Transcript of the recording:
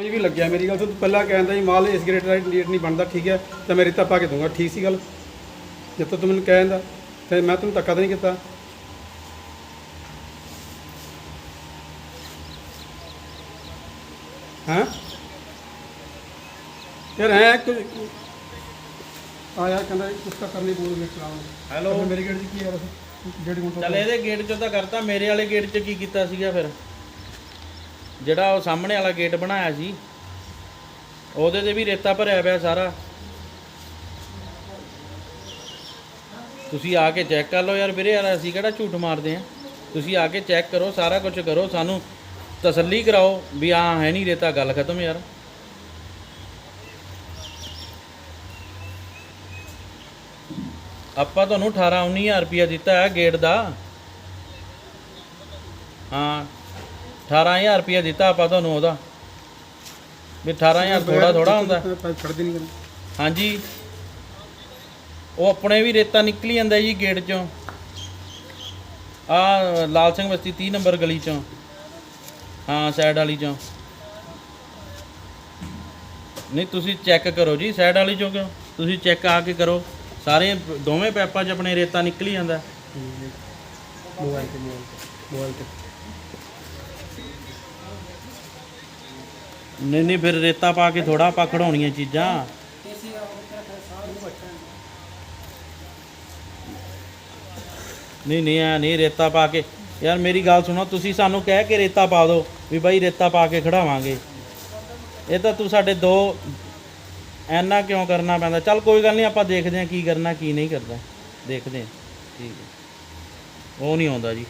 ਕੋਈ ਵੀ ਲੱਗਿਆ ਮੇਰੀ ਗੱਲ ਤੋਂ ਤੂੰ ਪਹਿਲਾਂ ਕਹਿੰਦਾ ਜੀ ਮਾਲ ਇਸ ਗ੍ਰੇਡ ਦਾ ਰੇਟ ਨਹੀਂ ਬਣਦਾ ਠੀਕ ਹੈ ਤਾਂ ਮੈਂ ਰੇਤਾ ਪਾ ਕੇ ਦੂੰਗਾ ਠੀਕ ਸੀ ਗੱਲ। ਜਦ ਤੱਕ ਤੂੰ ਮੈਨੂੰ ਕਹਿੰਦਾ ਤੇ ਮੈਂ ਤੈਨੂੰ ਧੱਕਾ ਤਾਂ ਨਹੀਂ ਕੀਤਾ। ਹਾਂ? ਯਾਰ ਹੈ ਕੁਝ ਆ ਯਾਰ ਕਹਿੰਦਾ ਕੁਝ ਤਾਂ ਕਰਨੀ ਪਊਗੀ ਚਲਾਉਣ ਹੈਲੋ ਮੇਰੀ ਗੇੜ ਦੀ ਕੀ ਯਾਰ ਜਿਹੜੀ ਹੁਣ ਚੱਲ ਇਹਦੇ ਗੇਟ ਚੋਂ ਤਾਂ ਕਰਤਾ ਮੇਰੇ ਵਾਲੇ ਗੇਟ 'ਚ ਕੀ ਕੀਤਾ ਸੀਗਾ ਫਿਰ? ਜਿਹੜਾ ਉਹ ਸਾਹਮਣੇ ਵਾਲਾ ਗੇਟ ਬਣਾਇਆ ਸੀ, ਉਹਦੇ ਤੇ ਵੀ ਰੇਤਾ ਭਰਿਆ ਪਿਆ ਸਾਰਾ। ਤੁਸੀਂ ਆ ਕੇ ਚੈੱਕ ਕਰ ਲਓ ਯਾਰ ਵੀਰੇ, ਯਾਰ ਅਸੀਂ ਕਿਹੜਾ ਝੂਠ ਮਾਰਦੇ ਆ ਤੁਸੀਂ ਆ ਕੇ ਚੈੱਕ ਕਰੋ, ਸਾਰਾ ਕੁਝ ਕਰੋ, ਸਾਨੂੰ ਤਸੱਲੀ ਕਰਾਓ ਵੀ ਆ ਹੈ ਨਹੀਂ ਰੇਤਾ, ਗੱਲ ਖਤਮ ਯਾਰ। ਆਪਾਂ ਤੁਹਾਨੂੰ 18 19000 ਰੁਪਇਆ ਦਿੱਤਾ ਹੈ ਗੇਟ ਦਾ। ਹਾਂ 18000 ਰੁਪਇਆ ਦਿੱਤਾ ਆਪਾਂ ਤੁਹਾਨੂੰ ਉਹਦਾ। ਵੀ 18000 ਥੋੜਾ ਥੋੜਾ ਹੁੰਦਾ। ਛੱਡਦੀ ਨਹੀਂ ਹਾਂਜੀ। ਉਹ ਆਪਣੇ ਵੀ ਰੇਤਾ ਨਿਕਲੀ ਜਾਂਦਾ ਜੀ ਗੇਟ ਚੋਂ। ਆ ਲਾਲ ਸਿੰਘ ਬਸਤੀ 30 ਨੰਬਰ ਗਲੀ ਚੋਂ। ਹਾਂ ਸਾਈਡ ਵਾਲੀ ਚੋਂ। ਨਹੀਂ ਤੁਸੀਂ ਚੈੱਕ ਕਰੋ ਜੀ ਸਾਈਡ ਵਾਲੀ ਚੋਂ ਕਿਉਂ? ਤੁਸੀਂ ਚੈੱਕ ਆ ਕੇ ਕਰੋ। ਸਾਰੇ ਦੋਵੇਂ ਪੈਪਾਂ 'ਚ ਆਪਣੇ ਰੇਤਾ ਨਿਕਲੀ ਜਾਂਦਾ। ਮੋਬਾਈਲ ਤੇ ਮੋਬਾਈਲ ਤੇ। ਨਹੀਂ ਨਹੀਂ, ਫਿਰ ਰੇਤਾ ਪਾ ਕੇ ਥੋੜਾ ਆਪਾਂ ਖੜਾਉਣੀਆਂ ਚੀਜ਼ਾਂ। ਨਹੀਂ ਨਹੀਂ ਆ ਨਹੀਂ, ਰੇਤਾ ਪਾ ਕੇ। ਯਾਰ, ਮੇਰੀ ਗੱਲ ਸੁਣੋ, ਤੁਸੀਂ ਸਾਨੂੰ ਕਹਿ ਕੇ ਰੇਤਾ ਪਾ ਦਿਓ ਵੀ ਬਾਈ ਰੇਤਾ ਪਾ ਕੇ ਖੜਾਵਾਂਗੇ ਇਹ ਤਾਂ ਤੂੰ ਸਾਡੇ ਦੋ ਐਨਾ ਕਿਉਂ ਕਰਨਾ ਪੈਂਦਾ? ਚੱਲ ਕੋਈ ਗੱਲ ਨਹੀਂ, ਆਪਾਂ ਦੇਖਦੇ ਹਾਂ ਕੀ ਕਰਨਾ, ਕੀ ਨਹੀਂ ਕਰਦਾ ਦੇਖਦੇ ਹਾਂ। ਠੀਕ ਹੈ। ਉਹ ਨਹੀਂ ਆਉਂਦਾ ਜੀ।